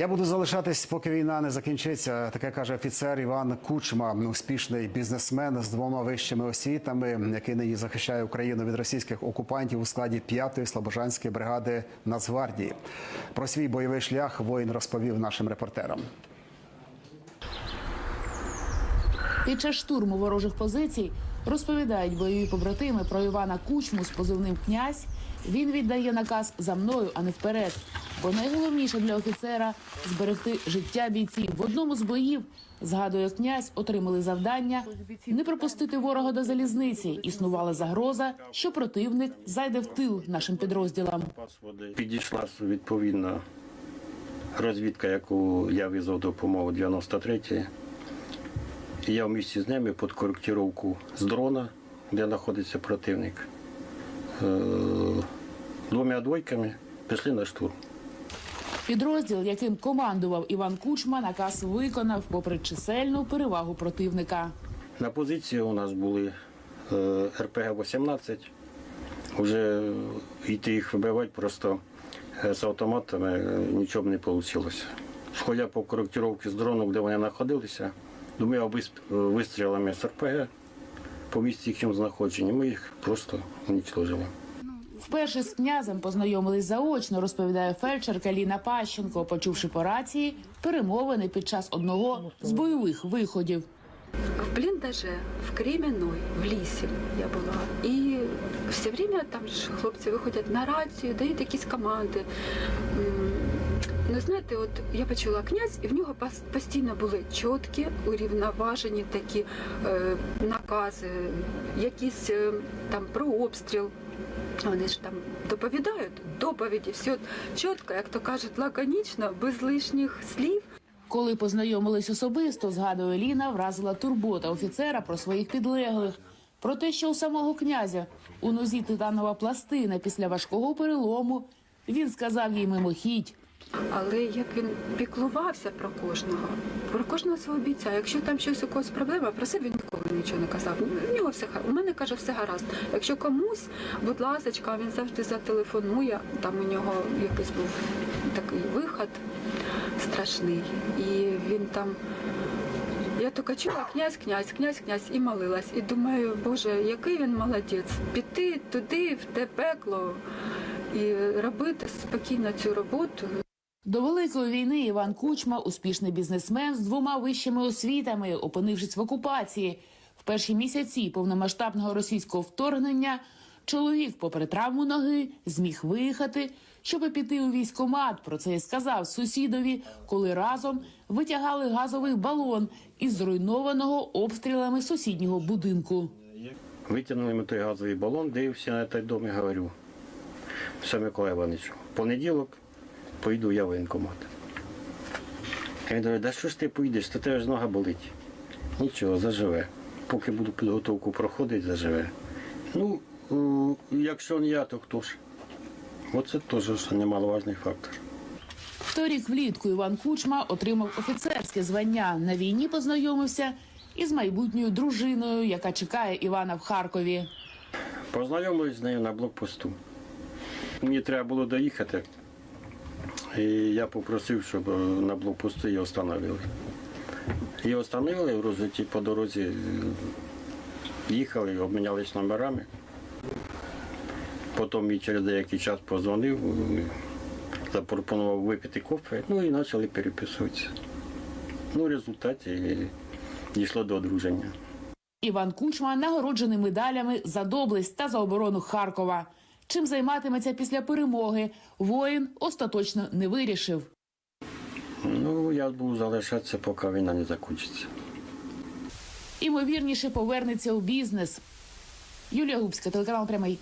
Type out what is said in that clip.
Я буду залишатись, поки війна не закінчиться. Таке каже офіцер Іван Кучма, успішний бізнесмен з двома вищими освітами, який нині захищає Україну від російських окупантів у складі 5-ї слобожанської бригади Нацгвардії. Про свій бойовий шлях воїн розповів нашим репортерам. Під час штурму ворожих позицій розповідають бойові побратими про Івана Кучму з позивним князь. Він віддає наказ за мною, а не вперед. Бо найголовніше для офіцера зберегти життя бійців. В одному з боїв згадує князь, отримали завдання не пропустити ворога до залізниці. Існувала загроза, що противник зайде в тил нашим підрозділам. Підійшла відповідна розвідка, яку я визвав допомогу 93-ї. І я в місті з ними під коректировку з дрона, де знаходиться противник, е, двома двойками пішли на штурм. Підрозділ, яким командував Іван Кучма, наказ виконав попри чисельну перевагу противника. На позиції у нас були е, РПГ-18. Вже йти їх вибивати просто е, з автоматами е, нічого не вийшло. Сходя по коректировці з дрону, де вони знаходилися, висп- вистрілами з РПГ по місці їхнього знаходження, ми їх просто уничтожили. Вперше з князем познайомились заочно, розповідає фельдшерка Ліна Пащенко, почувши по рації перемовини під час одного з бойових виходів. в бліндаже, в Кремінной, в лісі я була. І все время там ж хлопці виходять на рацію, дають якісь команди. Ну, знаєте, от я почула князь, і в нього пос- постійно були чіткі, урівноважені такі е, накази, якісь е, там про обстріл. Вони ж там доповідають доповіді, все чітко, як то кажуть, лаконічно, без лишніх слів. Коли познайомились особисто, згадує Ліна, вразила турбота офіцера про своїх підлеглих. Про те, що у самого князя у нозі титанова пластина після важкого перелому, він сказав їй мимохідь. Але як він піклувався про кожного, про кожного свого бійця. Якщо там щось у когось проблема, про себе він ніколи нічого не казав. У нього все у мене каже, все гаразд. Якщо комусь, будь ласка, він завжди зателефонує. Там у нього якийсь був такий виход страшний, і він там. Я тільки чула князь, князь, князь, князь і молилась. І думаю, Боже, який він молодець. Піти туди, в те пекло і робити спокійно цю роботу. До великої війни Іван Кучма успішний бізнесмен з двома вищими освітами, опинившись в окупації. В перші місяці повномасштабного російського вторгнення чоловік, попри травму ноги, зміг виїхати, щоб піти у військкомат. Про це і сказав сусідові, коли разом витягали газовий балон із зруйнованого обстрілами сусіднього будинку. Витягнули ми той газовий балон, дивився на той дом і говорю, все, Микола Іванович, понеділок поїду я в воєнкомат. Він говорить, да що ж ти поїдеш, то тебе ж нога болить. Нічого, заживе. Поки буду підготовку проходити, заживе. Ну, якщо не я, то хто ж? Оце теж немаловажний фактор. Торік влітку Іван Кучма отримав офіцерське звання. На війні познайомився із майбутньою дружиною, яка чекає Івана в Харкові. Познайомились з нею на блокпосту. Мені треба було доїхати. І я попросив, щоб е, на блокпосту її встановили. Її встановили в розвиті по дорозі. е, Їхали, обмінялись номерами. Потім їй через деякий час позвонив, е, запропонував випити кофе, ну і почали переписуватися. Ну, в результаті дійшло до одруження. Іван Кучма нагороджений медалями за доблесть та за оборону Харкова. Чим займатиметься після перемоги, воїн остаточно не вирішив. Ну, я буду залишатися, поки війна не закінчиться. Імовірніше повернеться у бізнес. Юлія Губська, телеканал Прямий.